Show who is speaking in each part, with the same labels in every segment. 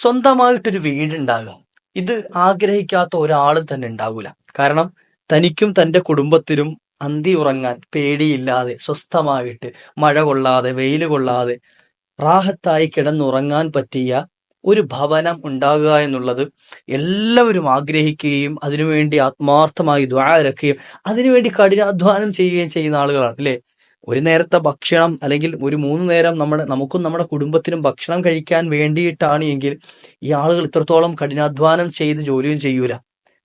Speaker 1: സ്വന്തമായിട്ടൊരു വീടുണ്ടാകുക ഇത് ആഗ്രഹിക്കാത്ത ഒരാൾ തന്നെ ഉണ്ടാവില്ല കാരണം തനിക്കും തന്റെ കുടുംബത്തിനും അന്തി ഉറങ്ങാൻ പേടിയില്ലാതെ സ്വസ്ഥമായിട്ട് മഴ കൊള്ളാതെ വെയിൽ കൊള്ളാതെ റാഹത്തായി കിടന്നുറങ്ങാൻ പറ്റിയ ഒരു ഭവനം ഉണ്ടാകുക എന്നുള്ളത് എല്ലാവരും ആഗ്രഹിക്കുകയും അതിനുവേണ്ടി ആത്മാർത്ഥമായി ദ്വാരക്കുകയും അതിനുവേണ്ടി കഠിനാധ്വാനം ചെയ്യുകയും ചെയ്യുന്ന ആളുകളാണ് അല്ലേ? ഒരു നേരത്തെ ഭക്ഷണം അല്ലെങ്കിൽ ഒരു മൂന്ന് നേരം നമ്മുടെ നമുക്കും നമ്മുടെ കുടുംബത്തിനും ഭക്ഷണം കഴിക്കാൻ വേണ്ടിയിട്ടാണ് എങ്കിൽ ഈ ആളുകൾ ഇത്രത്തോളം കഠിനാധ്വാനം ചെയ്ത് ജോലിയും ചെയ്യൂല.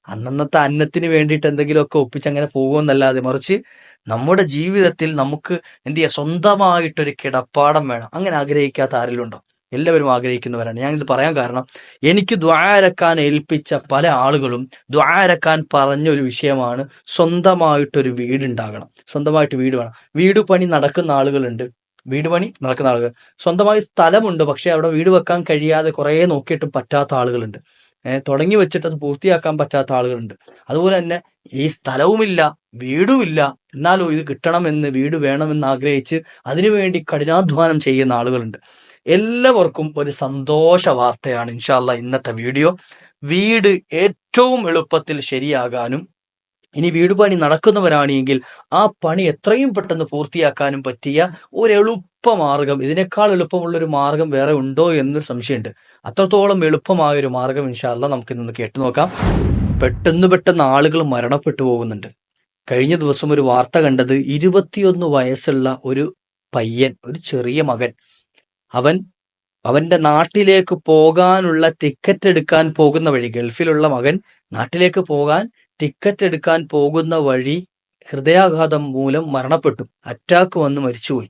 Speaker 1: അന്നന്നത്തെ അന്നത്തിന് വേണ്ടിയിട്ട് എന്തെങ്കിലുമൊക്കെ ഒപ്പിച്ചങ്ങനെ പോകുമെന്നല്ലാതെ മറിച്ച് നമ്മുടെ ജീവിതത്തിൽ നമുക്ക് എന്ത് ചെയ്യുക സ്വന്തമായിട്ടൊരു കിടപ്പാടം വേണം. അങ്ങനെ ആഗ്രഹിക്കാത്ത ആരെങ്കിലും ഉണ്ടോ? എല്ലാവരും ആഗ്രഹിക്കുന്നവരാണ്. ഞാനിത് പറയാൻ കാരണം എനിക്ക് ദ്വാരക്കാൻ ഏൽപ്പിച്ച പല ആളുകളും ദ്വാരക്കാൻ പറഞ്ഞ ഒരു വിഷയമാണ് സ്വന്തമായിട്ടൊരു വീടുണ്ടാകണം. സ്വന്തമായിട്ട് വീട് വേണം. വീട് പണി നടക്കുന്ന ആളുകളുണ്ട്. വീട് പണി നടക്കുന്ന ആളുകൾ. സ്വന്തമായി സ്ഥലമുണ്ട് പക്ഷെ അവിടെ വീട് വെക്കാൻ കഴിയാതെ കുറേ നോക്കിയിട്ടും പറ്റാത്ത ആളുകളുണ്ട്. തുടങ്ങി വെച്ചിട്ട് അത് പൂർത്തിയാക്കാൻ പറ്റാത്ത ആളുകളുണ്ട്. അതുപോലെ തന്നെ ഈ സ്ഥലവുമില്ല വീടുമില്ല. എന്നാലും ഇത് കിട്ടണമെന്ന് വീട് വേണമെന്ന് ആഗ്രഹിച്ച് അതിനുവേണ്ടി കഠിനാധ്വാനം ചെയ്യുന്ന ആളുകളുണ്ട്. എല്ലാവർക്കും ഒരു സന്തോഷ വാർത്തയാണ് ഇൻഷാല്ല ഇന്നത്തെ വീഡിയോ. വീട് ഏറ്റവും എളുപ്പത്തിൽ ശരിയാകാനും ഇനി വീട് പണി നടക്കുന്നവരാണെങ്കിൽ ആ പണി എത്രയും പെട്ടെന്ന് പൂർത്തിയാക്കാനും പറ്റിയ ഒരു എളുപ്പ മാർഗം ഇതിനേക്കാൾ എളുപ്പമുള്ള ഒരു മാർഗം വേറെ ഉണ്ടോ എന്നൊരു സംശയമുണ്ട്. അത്രത്തോളം എളുപ്പമായ ഒരു മാർഗം ഇൻഷാല്ല നമുക്ക് ഇന്ന് കേട്ടു നോക്കാം. പെട്ടെന്ന് പെട്ടെന്ന് ആളുകൾ മരണപ്പെട്ടു പോകുന്നുണ്ട്. കഴിഞ്ഞ ദിവസം ഒരു വാർത്ത കണ്ടത് ഇരുപത്തിയൊന്ന് വയസ്സുള്ള ഒരു പയ്യൻ ഒരു ചെറിയ മകൻ അവൻ അവന്റെ നാട്ടിലേക്ക് പോകാനുള്ള ടിക്കറ്റ് എടുക്കാൻ പോകുന്ന വഴി ഗൾഫിലുള്ള മകൻ നാട്ടിലേക്ക് പോകാൻ ടിക്കറ്റ് എടുക്കാൻ പോകുന്ന വഴി ഹൃദയാഘാതം മൂലം മരണപ്പെട്ടു. അറ്റാക്ക് വന്ന് മരിച്ചുപോയി.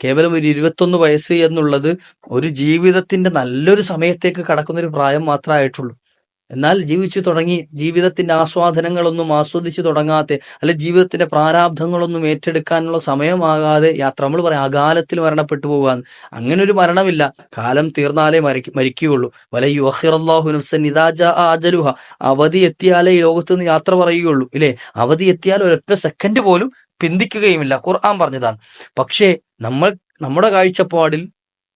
Speaker 1: കേവലം ഒരു ഇരുപത്തൊന്ന് വയസ്സ് എന്നുള്ളത് ഒരു ജീവിതത്തിന്റെ നല്ലൊരു സമയത്തേക്ക് കടക്കുന്ന ഒരു പ്രായം മാത്രമായിട്ടുള്ളൂ എന്നാൽ ജീവിച്ചു തുടങ്ങി ജീവിതത്തിന്റെ ആസ്വാദനങ്ങളൊന്നും ആസ്വദിച്ചു തുടങ്ങാതെ അല്ലെ ജീവിതത്തിന്റെ പ്രാരാബ്ധങ്ങളൊന്നും ഏറ്റെടുക്കാനുള്ള സമയമാകാതെ യാത്ര നമ്മൾ പറയാം അകാലത്തിൽ മരണപ്പെട്ടു പോകാന്ന് അങ്ങനെ ഒരു മരണമില്ല. കാലം തീർന്നാലേ മരിക്കും മരിക്കുകയുള്ളൂ. വല യുഹിറല്ലാഹു അജലുഹ. അവധി എത്തിയാലേ ഈ ലോകത്ത് നിന്ന് യാത്ര പറയുകയുള്ളൂ ഇല്ലേ? അവധി എത്തിയാൽ ഒരൊറ്റ സെക്കൻഡ് പോലും പിന്തിക്കുകയുമില്ല. ഖുർആൻ പറഞ്ഞതാണ്. പക്ഷേ നമ്മൾ നമ്മുടെ കാഴ്ചപ്പാടിൽ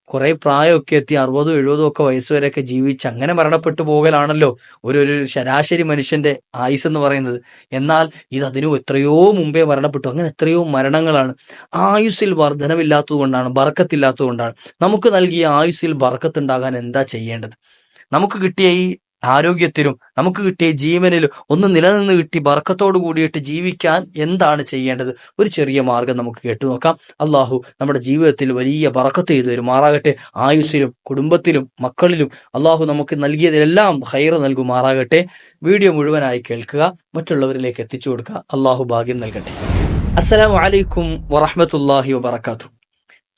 Speaker 1: കുറെ പ്രായമൊക്കെ എത്തി അറുപതും എഴുപതും ഒക്കെ വയസ്സ് വരെയൊക്കെ ജീവിച്ച് അങ്ങനെ മരണപ്പെട്ടു പോകലാണല്ലോ ഒരു ഒരു ശരാശരി മനുഷ്യന്റെ ആയുസ് എന്ന് പറയുന്നത്. എന്നാൽ ഇത് അതിനു എത്രയോ മുമ്പേ മരണപ്പെട്ടു. അങ്ങനെ എത്രയോ മരണങ്ങളാണ്. ആയുസ്സിൽ വർധനമില്ലാത്തത് കൊണ്ടാണ് ബർക്കത്തില്ലാത്തത് കൊണ്ടാണ്. നമുക്ക് നൽകിയ ആയുസ്സിൽ ബർക്കത്തുണ്ടാകാൻ എന്താ ചെയ്യേണ്ടത്? നമുക്ക് കിട്ടിയ ഈ ആരോഗ്യത്തിലും നമുക്ക് കിട്ടിയ ജീവനിലും ഒന്ന് നിലനിന്ന് കിട്ടി ബർക്കത്തോട് കൂടിയിട്ട് ജീവിക്കാൻ എന്താണ് ചെയ്യേണ്ടത്? ഒരു ചെറിയ മാർഗം നമുക്ക് കേട്ടു നോക്കാം. അള്ളാഹു നമ്മുടെ ജീവിതത്തിൽ വലിയ ബറക്കത്ത് ചെയ്തു തരുമാറാകട്ടെ ആയുസ്സിലും കുടുംബത്തിലും മക്കളിലും അള്ളാഹു നമുക്ക് നൽകിയതിലെല്ലാം ഹൈർ നൽകുമാറാകട്ടെ. വീഡിയോ മുഴുവനായി കേൾക്കുക. മറ്റുള്ളവരിലേക്ക് എത്തിച്ചു കൊടുക്കുക. അള്ളാഹു ഭാഗ്യം നൽകട്ടെ. അസ്സലാമു അലൈക്കും വറഹമത്തല്ലാഹി വബർക്കാത്തു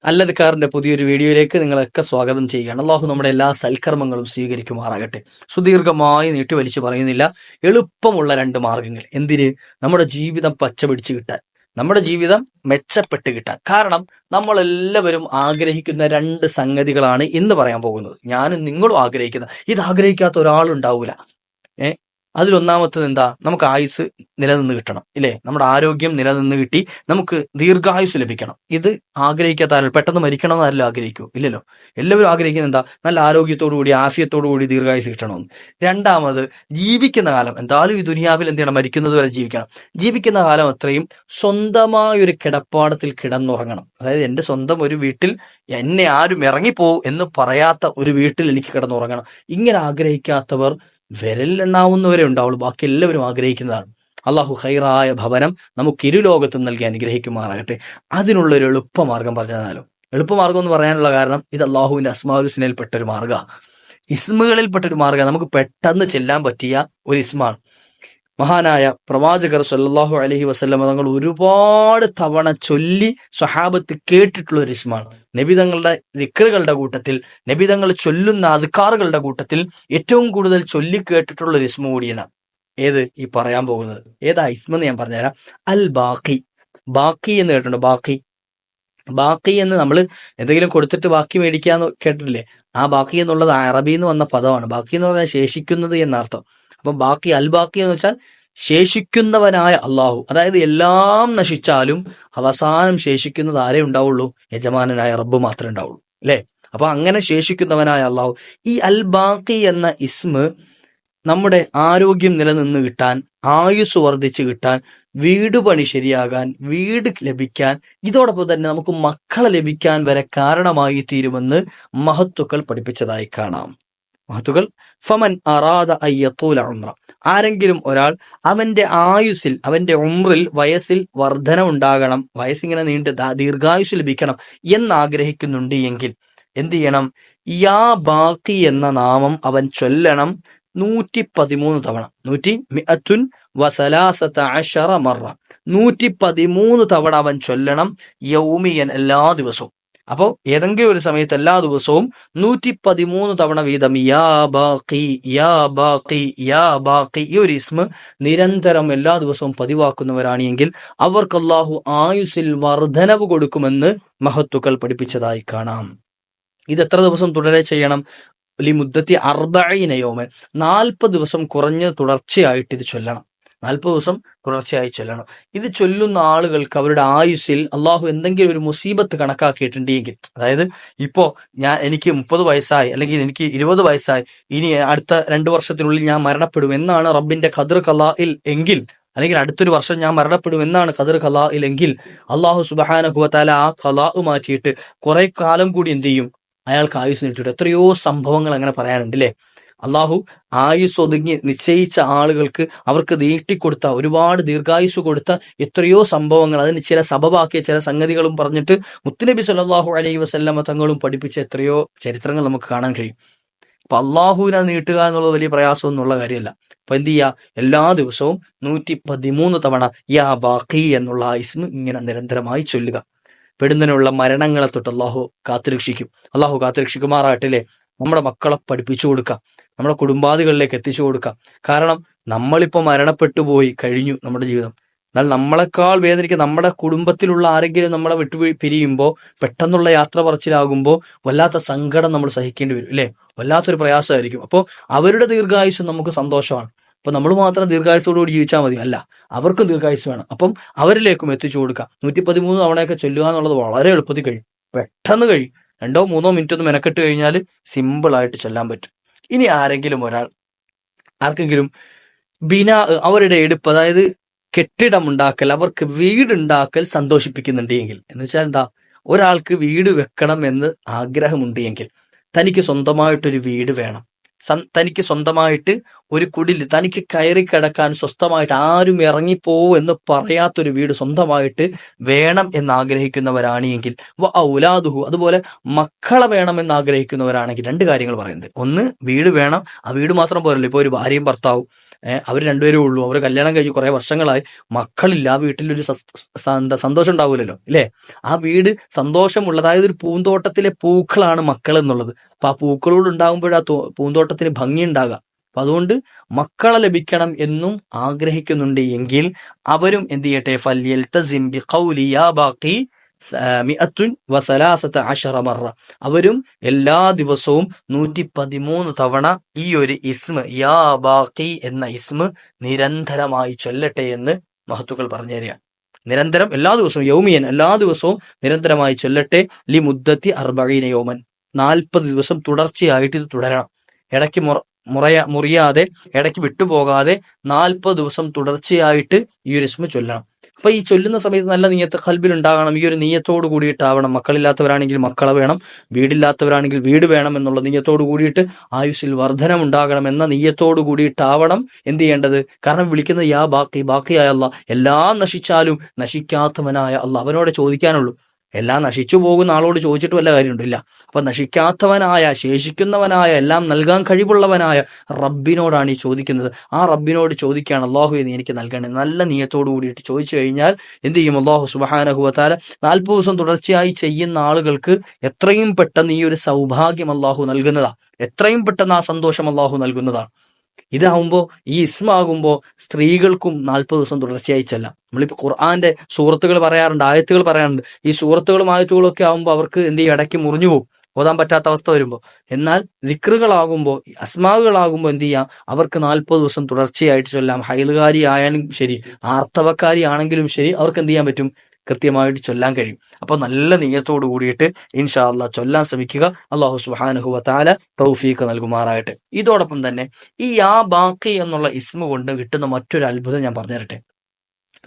Speaker 1: അല്ലദ്ക്കാറിന്റെ പുതിയൊരു വീഡിയോയിലേക്ക് നിങ്ങളൊക്കെ സ്വാഗതം ചെയ്യുകയാണ്. അള്ളാഹു നമ്മുടെ എല്ലാ സൽക്കർമ്മങ്ങളും സ്വീകരിക്കുമാറാകട്ടെ. സുദീർഘമായി നീട്ടി വലിച്ചു പറയുന്നില്ല. എളുപ്പമുള്ള രണ്ട് മാർഗങ്ങൾ. എന്തിന്? നമ്മുടെ ജീവിതം പച്ചപിടിച്ച് കിട്ടാൻ. നമ്മുടെ ജീവിതം മെച്ചപ്പെട്ട് കിട്ടാൻ. കാരണം നമ്മളെല്ലാവരും ആഗ്രഹിക്കുന്ന രണ്ട് സംഗതികളാണ് ഇന്ന് പറയാൻ പോകുന്നത്. ഞാനും നിങ്ങളും ആഗ്രഹിക്കുന്ന. ഇത് ആഗ്രഹിക്കാത്ത ഒരാളുണ്ടാവൂല. ഏഹ് അതിലൊന്നാമത്തത് എന്താ? നമുക്ക് ആയുസ് നിലനിന്ന് കിട്ടണം ഇല്ലേ? നമ്മുടെ ആരോഗ്യം നിലനിന്ന് കിട്ടി നമുക്ക് ദീർഘായുസ് ലഭിക്കണം. ഇത് ആഗ്രഹിക്കാത്ത പെട്ടെന്ന് മരിക്കണം എന്നാരും ആഗ്രഹിക്കൂ ഇല്ലല്ലോ. എല്ലാവരും ആഗ്രഹിക്കുന്നത് എന്താ? നല്ല ആരോഗ്യത്തോടു കൂടി ആഫിയത്തോടു കൂടി ദീർഘായുസ് കിട്ടണമെന്ന്. രണ്ടാമത് ജീവിക്കുന്ന കാലം. എന്തായാലും ഈ ദുനിയാവിൽ എന്ത് ചെയ്യണം മരിക്കുന്നത് വരെ ജീവിക്കണം. ജീവിക്കുന്ന കാലം അത്രയും സ്വന്തമായ ഒരു കിടപ്പാടത്തിൽ കിടന്നുറങ്ങണം. അതായത് എന്റെ സ്വന്തം ഒരു വീട്ടിൽ എന്നെ ആരും ഇറങ്ങിപ്പോ എന്ന് പറയാത്ത ഒരു വീട്ടിൽ എനിക്ക് കിടന്നുറങ്ങണം. ഇങ്ങനെ ആഗ്രഹിക്കാത്തവർ വിരലിലെണ്ണാവുന്നവരെ ഉണ്ടാവുള്ളൂ. ബാക്കി എല്ലാവരും ആഗ്രഹിക്കുന്നതാണ്. അള്ളാഹു ഹൈറായ ഭവനം നമുക്ക് ഇരു ലോകത്തും നൽകി അനുഗ്രഹിക്കുമാറാകട്ടെ. അതിനുള്ള ഒരു എളുപ്പമാർഗം പറഞ്ഞാലോ. എളുപ്പമാർഗം എന്ന് പറയാനുള്ള കാരണം ഇത് അള്ളാഹുവിന്റെ അസ്മാവുസിനയിൽപ്പെട്ട ഒരു മാർഗ ഇസ്മുകളിൽപ്പെട്ട ഒരു മാർഗം നമുക്ക് പെട്ടെന്ന് ചെല്ലാൻ പറ്റിയ ഒരു ഇസ്മാണ്. മഹാനായ പ്രവാചകർ സല്ലാഹു അലഹി വസ്ലമ തങ്ങൾ ഒരുപാട് തവണ ചൊല്ലി സ്വഹാബത്ത് കേട്ടിട്ടുള്ള ഒരു ഇസ്മാണ് നബിതങ്ങളുടെ ദിക്കറുകളുടെ കൂട്ടത്തിൽ നബിതങ്ങൾ ചൊല്ലുന്ന അധികാറുകളുടെ കൂട്ടത്തിൽ ഏറ്റവും കൂടുതൽ ചൊല്ലി കേട്ടിട്ടുള്ള ഒരു ഇസ്മ കൂടിയാണ്. ഏത്? ഈ പറയാൻ പോകുന്നത്. ഏതാ ഇസ്മെന്ന് ഞാൻ പറഞ്ഞുതരാം. അൽ ബാക്കി ബാക്കി എന്ന് കേട്ടിട്ടുണ്ട്? ബാക്കി ബാക്കി എന്ന് നമ്മൾ എന്തെങ്കിലും കൊടുത്തിട്ട് ബാക്കി മേടിക്കാന്ന് കേട്ടിട്ടില്ലേ? ആ ബാക്കി എന്നുള്ളത് അറബി എന്ന് വന്ന പദമാണ്. ബാക്കി എന്ന് പറഞ്ഞാൽ ശേഷിക്കുന്നത് എന്നർത്ഥം. അപ്പൊ ബാക്കി അൽ ബാക്കി എന്ന് വെച്ചാൽ ശേഷിക്കുന്നവനായ അള്ളാഹു. അതായത് എല്ലാം നശിച്ചാലും അവസാനം ശേഷിക്കുന്നത് ആരേ ഉണ്ടാവുള്ളൂ? യജമാനനായ റബ്ബ് മാത്രമേ ഉണ്ടാവുള്ളൂ. അല്ലേ? അപ്പൊ അങ്ങനെ ശേഷിക്കുന്നവനായ അള്ളാഹു. ഈ അൽ ബാക്കി എന്ന ഇസ്മ് നമ്മുടെ ആരോഗ്യം നിലനിന്ന് കിട്ടാൻ ആയുസ് വർദ്ധിച്ചു കിട്ടാൻ വീട് പണി ശരിയാകാൻ വീട് ലഭിക്കാൻ ഇതോടൊപ്പം തന്നെ നമുക്ക് മക്കളെ ലഭിക്കാൻ വരെ കാരണമായി തീരുമെന്ന് മഹത്തുക്കൾ പഠിപ്പിച്ചതായി കാണാം. മഹത്തുക്കൾ ഫമൻ അറാദ അയ്യത്തൂല ഉമ്ര ആരെങ്കിലും ഒരാൾ അവന്റെ ആയുസിൽ അവന്റെ ഉമ്രിൽ വയസ്സിൽ വർധന ഉണ്ടാകണം വയസ്സിങ്ങനെ നീണ്ട് ദീർഘായുസ് ലഭിക്കണം എന്നാഗ്രഹിക്കുന്നുണ്ട് എങ്കിൽ എന്ത് ചെയ്യണം? യാ ബാക്കി എന്ന നാമം അവൻ ചൊല്ലണം നൂറ്റി പതിമൂന്ന് തവണ. നൂറ്റി മിഅത്തുൻ വസലാസത്ത അഷറ മറ. നൂറ്റി പതിമൂന്ന് തവണ അവൻ ചൊല്ലണം യൗമിയൻ എല്ലാ ദിവസവും. അപ്പോൾ ഏതെങ്കിലും ഒരു സമയത്ത് എല്ലാ ദിവസവും നൂറ്റി പതിമൂന്ന് തവണ വീതം യാ ബാക്കി യാ ബാക്കി യാ ബാക്കി ഈ ഒരു ഇസ്മ നിരന്തരം എല്ലാ ദിവസവും പതിവാക്കുന്നവരാണ് എങ്കിൽ അവർക്ക് അള്ളാഹു ആയുസിൽ വർധനവ് കൊടുക്കുമെന്ന് മഹത്തുക്കൾ പഠിപ്പിച്ചതായി കാണാം. ഇത് എത്ര ദിവസം തുടരെ ചെയ്യണം? ലി മുദ്ദത്തി അർബൈനയോമൻ നാൽപ്പത് ദിവസം കുറഞ്ഞ് തുടർച്ചയായിട്ട് ഇത് ചൊല്ലണം. നാൽപ്പത് ദിവസം തുടർച്ചയായി ചൊല്ലണം. ഇത് ചൊല്ലുന്ന ആളുകൾക്ക് അവരുടെ ആയുസ്സിൽ അള്ളാഹു എന്തെങ്കിലും ഒരു മുസീബത്ത് കണക്കാക്കിയിട്ടുണ്ടെങ്കിൽ അതായത് ഇപ്പോ ഞാൻ എനിക്ക് മുപ്പത് വയസ്സായി അല്ലെങ്കിൽ എനിക്ക് ഇരുപത് വയസ്സായി ഇനി അടുത്ത രണ്ടു വർഷത്തിനുള്ളിൽ ഞാൻ മരണപ്പെടും എന്നാണ് റബ്ബിന്റെ ഖദർ കലായിൽ എങ്കിൽ അല്ലെങ്കിൽ അടുത്തൊരു വർഷം ഞാൻ മരണപ്പെടും എന്നാണ് ഖദർ കലായിൽ എങ്കിൽ അള്ളാഹു സുബഹാനഹുവത്താല ആ കലാ മാറ്റിയിട്ട് കുറെ കാലം കൂടി എന്ത് ചെയ്യും? അയാൾക്ക് ആയുസ് നീട്ടിയിട്ട്. എത്രയോ സംഭവങ്ങൾ അങ്ങനെ പറയാനുണ്ട് അല്ലേ അള്ളാഹു ആയുസ് ഒതുങ്ങി നിശ്ചയിച്ച ആളുകൾക്ക് അവർക്ക് നീട്ടിക്കൊടുത്ത ഒരുപാട് ദീർഘായുസ് കൊടുത്ത എത്രയോ സംഭവങ്ങൾ അതിന് ചില സബബാക്കിയ ചില സംഗതികളും പറഞ്ഞിട്ട് മുത്തുനബി സല്ലാഹു അലൈഹി വസല്ലമ തങ്ങളും പഠിപ്പിച്ച എത്രയോ ചരിത്രങ്ങൾ നമുക്ക് കാണാൻ കഴിയും. അപ്പൊ അള്ളാഹുവിനെ നീട്ടുക എന്നുള്ളത് വലിയ പ്രയാസമൊന്നുള്ള കാര്യമല്ല. അപ്പൊ എന്ത് ചെയ്യുക എല്ലാ ദിവസവും നൂറ്റി പതിമൂന്ന് തവണ യാ ബാക്കി എന്നുള്ള ഇസ്മ ഇങ്ങനെ നിരന്തരമായി ചൊല്ലുക. പെടുന്നതിനുള്ള മരണങ്ങളെ തൊട്ട് അള്ളാഹു കാത്തുരക്ഷിക്കും. അള്ളാഹു കാത്തുരക്ഷിക്കുമാറാകട്ടെ നമ്മുടെ മക്കളെ പഠിപ്പിച്ചു കൊടുക്കാം. നമ്മുടെ കുടുംബാദികളിലേക്ക് എത്തിച്ചു കൊടുക്കാം. കാരണം നമ്മളിപ്പോൾ മരണപ്പെട്ടു പോയി കഴിഞ്ഞു നമ്മുടെ ജീവിതം. എന്നാൽ നമ്മളെക്കാൾ വേദനിക്കുക നമ്മുടെ കുടുംബത്തിലുള്ള ആരെങ്കിലും നമ്മളെ വിട്ടു പിരിയുമ്പോൾ പെട്ടെന്നുള്ള യാത്ര പറച്ചിലാകുമ്പോൾ വല്ലാത്ത സങ്കടം നമ്മൾ സഹിക്കേണ്ടി വരും അല്ലേ വല്ലാത്തൊരു പ്രയാസമായിരിക്കും. അപ്പോൾ അവരുടെ ദീർഘായുസ് നമുക്ക് സന്തോഷമാണ്. അപ്പൊ നമ്മൾ മാത്രം ദീർഘായുസോടുകൂടി ജീവിച്ചാൽ മതി. അല്ല അവർക്കും ദീർഘായുസ് വേണം. അപ്പം അവരിലേക്കും എത്തിച്ചു കൊടുക്കാം. നൂറ്റി പതിമൂന്ന് തവണയൊക്കെ ചൊല്ലുക എന്നുള്ളത് വളരെ എളുപ്പത്തിൽ കഴിയും. പെട്ടെന്ന് കഴിയും. രണ്ടോ മൂന്നോ മിനിറ്റ് ഒന്ന് മെനക്കെട്ട് കഴിഞ്ഞാൽ സിമ്പിൾ ആയിട്ട് ചെല്ലാൻ പറ്റും. ഇനി ആരെങ്കിലും ഒരാൾ ആർക്കെങ്കിലും ബിന അവരുടെ എടുപ്പ് അതായത് കെട്ടിടം ഉണ്ടാക്കൽ അവർക്ക് വീടുണ്ടാക്കൽ സന്തോഷിപ്പിക്കുന്നുണ്ട് എങ്കിൽ എന്ന് വെച്ചാൽ എന്താ ഒരാൾക്ക് വീട് വെക്കണം എന്ന് ആഗ്രഹമുണ്ട് എങ്കിൽ തനിക്ക് സ്വന്തമായിട്ടൊരു വീട് വേണം. തനിക്ക് സ്വന്തമായിട്ട് ഒരു കുടിൽ തനിക്ക് കയറി കിടക്കാൻ സ്വസ്ഥമായിട്ട് ആരും ഇറങ്ങിപ്പോ എന്ന് പറയാത്തൊരു വീട് സ്വന്തമായിട്ട് വേണം എന്ന് ആഗ്രഹിക്കുന്നവരാണെങ്കിൽ ഔലാദുഹു അതുപോലെ മക്കളെ വേണം എന്ന് ആഗ്രഹിക്കുന്നവരാണെങ്കിൽ രണ്ട് കാര്യങ്ങൾ പറയുന്നത് ഒന്ന് വീട് വേണം. ആ വീട് മാത്രം പോരല്ലോ. ഇപ്പോൾ ഒരു ഭാര്യയും ഭർത്താവും. അവർ രണ്ടുപേരും ഉള്ളൂ. അവർ കല്യാണം കഴിഞ്ഞ് കുറെ വർഷങ്ങളായി. മക്കളില്ല. ആ വീട്ടിലൊരു സന്തോഷം ഉണ്ടാവില്ലല്ലോ ഇല്ലേ? ആ വീട് സന്തോഷമുള്ള അതായത് ഒരു പൂന്തോട്ടത്തിലെ പൂക്കളാണ് മക്കൾ എന്നുള്ളത്. അപ്പൊ ആ പൂക്കളോട് ഉണ്ടാകുമ്പോഴാ പൂന്തോട്ടത്തിന് ഭംഗി ഉണ്ടാകുക അപ്പൊ അതുകൊണ്ട് മക്കളെ ലഭിക്കണം എന്നും ആഗ്രഹിക്കുന്നുണ്ട് എങ്കിൽ അവരും എന്ത് ചെയ്യട്ടെ? ഫല്യൽ തസിംബി ബാക്കി അവരും എല്ലാ ദിവസവും നൂറ്റി പതിമൂന്ന് തവണ ഈ ഒരു ഇസ്മ യാ ബാക്കി എന്ന ഇസ്മ നിരന്തരമായി ചൊല്ലട്ടെ എന്ന് മഹത്തുക്കൾ പറഞ്ഞു തരിക നിരന്തരം എല്ലാ ദിവസവും യൗമിയൻ എല്ലാ ദിവസവും നിരന്തരമായി ചൊല്ലട്ടെ ലി മുദ്ദത്തി അർബീന യോമൻ. നാൽപ്പത് ദിവസം തുടർച്ചയായിട്ട് ഇത് തുടരണം. ഇടയ്ക്ക് മുറ മുറയ മുറിയാതെ ഇടയ്ക്ക് വിട്ടുപോകാതെ നാൽപ്പത് ദിവസം തുടർച്ചയായിട്ട് ഈ ഒരു ഇസ്മ ചൊല്ലണം. അപ്പൊ ഈ ചൊല്ലുന്ന സമയത്ത് നല്ല നീയത്ത് കൽബിൽ ഉണ്ടാകണം ഈ ഒരു നീയത്തോട് കൂടിയിട്ടാവണം. മക്കളില്ലാത്തവരാണെങ്കിൽ മക്കളെ വേണം. വീടില്ലാത്തവരാണെങ്കിൽ വീട് വേണം എന്നുള്ള നീയത്തോട് കൂടിയിട്ട് ആയുസ്സിൽ വർധനം ഉണ്ടാകണം എന്ന നീയത്തോട് കൂടിയിട്ടാവണം എന്ത് ചെയ്യേണ്ടത്? കാരണം വിളിക്കുന്ന യാ ബാക്കി. ബാക്കിയായ അല്ല എല്ലാം നശിച്ചാലും നശിക്കാത്തവനായ അല്ല അവനോട് ചോദിക്കാനുള്ളൂ. എല്ലാം നശിച്ചു പോകുന്ന ആളോട് ചോദിച്ചിട്ട് വല്ല കാര്യമുണ്ടില്ല അപ്പൊ നശിക്കാത്തവനായ ശേഷിക്കുന്നവനായ എല്ലാം നൽകാൻ കഴിവുള്ളവനായ റബ്ബിനോടാണ് ഈ ചോദിക്കുന്നത്. ആ റബ്ബിനോട് ചോദിക്കുകയാണ് അള്ളാഹു നീ എനിക്ക് നൽകണേ. നല്ല നീയത്തോടു കൂടിയിട്ട് ചോദിച്ചു കഴിഞ്ഞാൽ എന്ത് ചെയ്യും? അള്ളാഹു സുബാനഹുവത്താല നാൽപ്പത് ദിവസം തുടർച്ചയായി ചെയ്യുന്ന ആളുകൾക്ക് എത്രയും പെട്ടെന്ന് ഈ ഒരു സൗഭാഗ്യം അള്ളാഹു നൽകുന്നതാണ് എത്രയും പെട്ടെന്ന് ആ സന്തോഷം അള്ളാഹു നൽകുന്നതാണ് ഇതാവുമ്പോൾ ഈ ഇസ്മാകുമ്പോൾ സ്ത്രീകൾക്കും നാൽപ്പത് ദിവസം തുടർച്ചയായി ചെല്ലാം. നമ്മളിപ്പോൾ ഖുർആാന്റെ സൂറത്തുകൾ പറയാറുണ്ട് ആയത്തുകൾ പറയാറുണ്ട്. ഈ സുഹൃത്തുകളും ആയത്തുകളും ഒക്കെ ആകുമ്പോൾ അവർക്ക് എന്ത് ചെയ്യും? ഇടയ്ക്ക് മുറിഞ്ഞു പോകും. ഓതാൻ പറ്റാത്ത അവസ്ഥ വരുമ്പോൾ എന്നാൽ ദിക്റുകളാകുമ്പോൾ അസ്മാകുകളാകുമ്പോൾ എന്ത് ചെയ്യാം? അവർക്ക് നാൽപ്പത് ദിവസം തുടർച്ചയായിട്ട് ചൊല്ലാം. ഹൈലുകാരി ആയാലും ശരി ആർത്തവക്കാരി ആണെങ്കിലും ശരി അവർക്ക് എന്ത് ചെയ്യാൻ പറ്റും? കൃത്യമായിട്ട് ചൊല്ലാൻ കഴിയും. അപ്പോൾ നല്ല നീയത്തോട് കൂടിയിട്ട് ഇൻഷാ അല്ലാ ചൊല്ലാൻ ശ്രമിക്കുക. അള്ളാഹു സുഹാനുഹുവ താല തൗഫീഖ് നൽകുമാറാകട്ടെ. ഇതോടൊപ്പം തന്നെ ഈ യാ ബാക്കി എന്നുള്ള ഇസ്മ കൊണ്ട് കിട്ടുന്ന മറ്റൊരു അത്ഭുതം ഞാൻ പറഞ്ഞു തരട്ടെ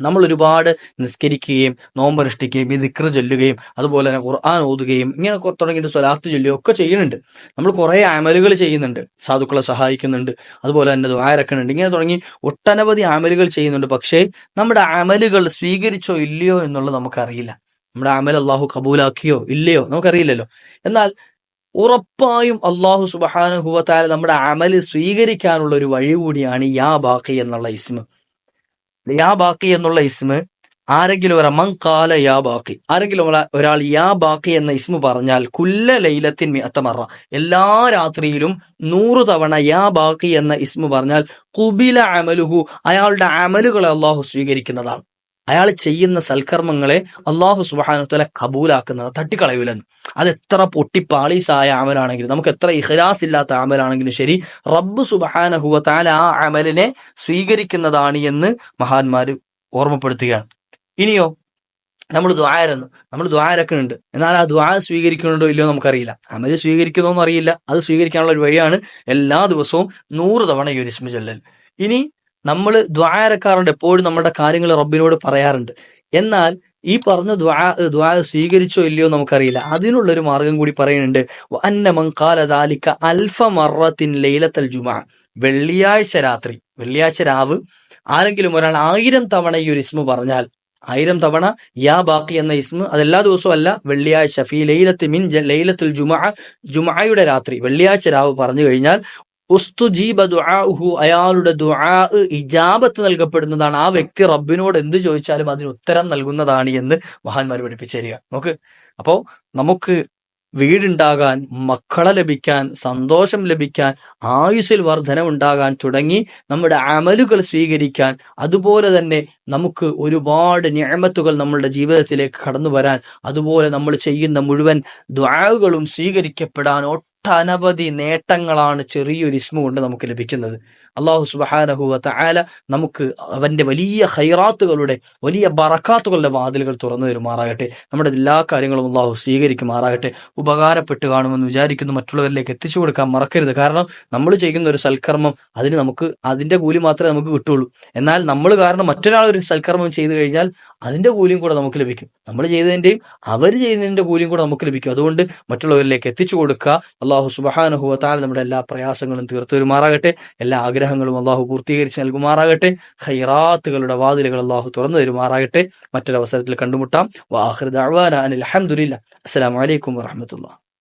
Speaker 1: നമ്മൾ ഒരുപാട് നിസ്കരിക്കുകയും നോമ്പനുഷ്ഠിക്കുകയും ഈ ദിക്ർ ചൊല്ലുകയും അതുപോലെ തന്നെ ഖുർആൻ ഓതുകയും ഇങ്ങനെ തുടങ്ങിയിട്ട് സ്വലാത്ത് ചൊല്ലുകയും ഒക്കെ ചെയ്യുന്നുണ്ട്. നമ്മൾ കുറേ അമലുകൾ ചെയ്യുന്നുണ്ട്. സാധുക്കളെ സഹായിക്കുന്നുണ്ട്. അതുപോലെ തന്നെ ദ്വാരക്കുന്നുണ്ട് ഇങ്ങനെ തുടങ്ങി ഒട്ടനവധി അമലുകൾ ചെയ്യുന്നുണ്ട്. പക്ഷേ നമ്മുടെ അമലുകൾ സ്വീകരിച്ചോ ഇല്ലയോ എന്നുള്ളത് നമുക്കറിയില്ല. നമ്മുടെ അമൽ അള്ളാഹു കബൂലാക്കിയോ ഇല്ലയോ നമുക്കറിയില്ലല്ലോ. എന്നാൽ ഉറപ്പായും അള്ളാഹു സുബാനുഹുവത്താല നമ്മുടെ അമൽ സ്വീകരിക്കാനുള്ള ഒരു വഴി കൂടിയാണ് യാ ബാക്കി എന്നുള്ള ഇസ്മ. യാ ബാക്കി എന്നുള്ള ഇസ്മ ആരെങ്കിലും ഒരാ മൻ കാല യാ ബാക്കി. ആരെങ്കിലും ഒരാ- ഒരാൾ യാ ബാക്കി എന്ന ഇസ്മ പറഞ്ഞാൽ കുല്ല ലൈലത്തിൻ അത്തമറ എല്ലാ രാത്രിയിലും നൂറു തവണ യാ ബാക്കി എന്ന ഇസ്മ പറഞ്ഞാൽ കുബില അമലുഹു അയാളുടെ അമലുകളെ അള്ളാഹു സ്വീകരിക്കുന്നതാണ്. അയാൾ ചെയ്യുന്ന സൽക്കർമ്മങ്ങളെ അള്ളാഹു സുബാനുത്തല കബൂലാക്കുന്നത് തട്ടിക്കളയൂലെന്ന്. അത് എത്ര പൊട്ടിപ്പാളീസായ അമലാണെങ്കിലും നമുക്ക് എത്ര ഇഹ്ലാസ് ഇല്ലാത്ത അമലാണെങ്കിലും ശരി റബ്ബ് സുബാനഹുവത്താൽ ആ അമലിനെ സ്വീകരിക്കുന്നതാണ് എന്ന് മഹാന്മാർ ഓർമ്മപ്പെടുത്തുകയാണ്. ഇനിയോ നമ്മൾ ദ്വാരന്ന് നമ്മൾ ദ്വാരൊക്കെ ഉണ്ട് എന്നാൽ ആ ദ്വാര സ്വീകരിക്കുന്നുണ്ടോ ഇല്ലയോ നമുക്കറിയില്ല. അമൽ സ്വീകരിക്കുന്നോന്നും അറിയില്ല അത് സ്വീകരിക്കാനുള്ള ഒരു വഴിയാണ് എല്ലാ ദിവസവും നൂറ് തവണ ഈ ഒരു ചൊല്ലൽ. ഇനി നമ്മൾ ദ്വാരക്കാറുണ്ട് എപ്പോഴും നമ്മുടെ കാര്യങ്ങൾ റബ്ബിനോട് പറയാറുണ്ട്. എന്നാൽ ഈ പറഞ്ഞ ദ്വാ ദ്വാ സ്വീകരിച്ചോ ഇല്ലയോ നമുക്കറിയില്ല. അതിനുള്ളൊരു മാർഗം കൂടി പറയുന്നുണ്ട്. അന്ന മങ്കാല ദാലിക്ക അൽഫ മറത്തിൻ ലൈലത്തൽ ജുമാ. വെള്ളിയാഴ്ച രാത്രി വെള്ളിയാഴ്ച രാവ് ആരെങ്കിലും ഒരാൾ ആയിരം തവണ ഈ ഒരു ഇസ്മു പറഞ്ഞാൽ ആയിരം തവണ യാ ബാക്കി എന്ന ഇസ്മു അതെല്ലാ ദിവസവും അല്ല വെള്ളിയാഴ്ച ഫി ലൈലത്ത് മിൻ ലൈലത്തുൽ ജുമാ ജുമായുടെ രാത്രി വെള്ളിയാഴ്ച രാവ് പറഞ്ഞു കഴിഞ്ഞാൽ ഉസ്തുജീബ ദുആഉഹു അയാളുടെ ദുആ ഇജാബത്ത് നൽകപ്പെടുന്നതാണ്. ആ വ്യക്തി റബ്ബിനോട് എന്ത് ചോദിച്ചാലും അതിന് ഉത്തരം നൽകുന്നതാണ് എന്ന് മഹാന്മാർ പഠിപ്പിച്ചു തരിക. നോക്ക് അപ്പോ നമുക്ക് വീടുണ്ടാകാൻ മക്കളെ ലഭിക്കാൻ സന്തോഷം ലഭിക്കാൻ ആയുസ്സിൽ വർധന ഉണ്ടാകാൻ തുടങ്ങി നമ്മുടെ അമലുകൾ സ്വീകരിക്കാൻ അതുപോലെ തന്നെ നമുക്ക് ഒരുപാട് ഞാമത്തുകൾ നമ്മളുടെ ജീവിതത്തിലേക്ക് കടന്നു വരാൻ അതുപോലെ നമ്മൾ ചെയ്യുന്ന മുഴുവൻ ദ്വാകളുകളും സ്വീകരിക്കപ്പെടാൻ ഒട്ടനവധി നേട്ടങ്ങളാണ് ചെറിയൊരു ഇസ്മ കൊണ്ട് നമുക്ക് ലഭിക്കുന്നത്. അള്ളാഹു സുബഹാനഹുവ തആല നമുക്ക് അവന്റെ വലിയ ഹൈറാത്തുകളുടെ വലിയ ബറക്കാത്തുകളുടെ വാതിലുകൾ തുറന്നു തരുമാറാകട്ടെ. നമ്മുടെ എല്ലാ കാര്യങ്ങളും അള്ളാഹു സ്വീകരിക്കുമാറാകട്ടെ. ഉപകാരപ്പെട്ട് കാണുമെന്ന് വിചാരിക്കുന്നു. മറ്റുള്ളവരിലേക്ക് എത്തിച്ചു കൊടുക്കാൻ മറക്കരുത്. കാരണം നമ്മൾ ചെയ്യുന്ന ഒരു സൽക്കർമ്മം അതിന് നമുക്ക് അതിന്റെ കൂലി മാത്രമേ നമുക്ക് കിട്ടുള്ളൂ. എന്നാൽ നമ്മൾ കാരണം മറ്റൊരാൾ ഒരു സൽക്കർമ്മം ചെയ്തു കഴിഞ്ഞാൽ അതിന്റെ കൂലിയും കൂടെ നമുക്ക് ലഭിക്കും. നമ്മൾ ചെയ്തതിന്റെയും അവർ ചെയ്യുന്നതിന്റെ കൂലിയും കൂടെ നമുക്ക് ലഭിക്കും. അതുകൊണ്ട് മറ്റുള്ളവരിലേക്ക് എത്തിച്ചു കൊടുക്കുക. അള്ളാഹു സുബഹാനുഹുവ നമ്മുടെ എല്ലാ പ്രയാസങ്ങളും തീർത്തു വരുമാറാകട്ടെ എല്ലാ ആഗ്രഹങ്ങളും അള്ളാഹു പൂർത്തീകരിച്ച് നൽകുമാറാകട്ടെ. ഹൈറാത്തുകളുടെ വാതിലുകൾ അള്ളാഹു തുറന്നു തരുമാറാകട്ടെ. മറ്റൊരവസരത്തിൽ കണ്ടുമുട്ടാം. വാഹൃദ് അലഹമുല്ല അസ്സലാമലൈക്കും വാഹമത്തുള്ള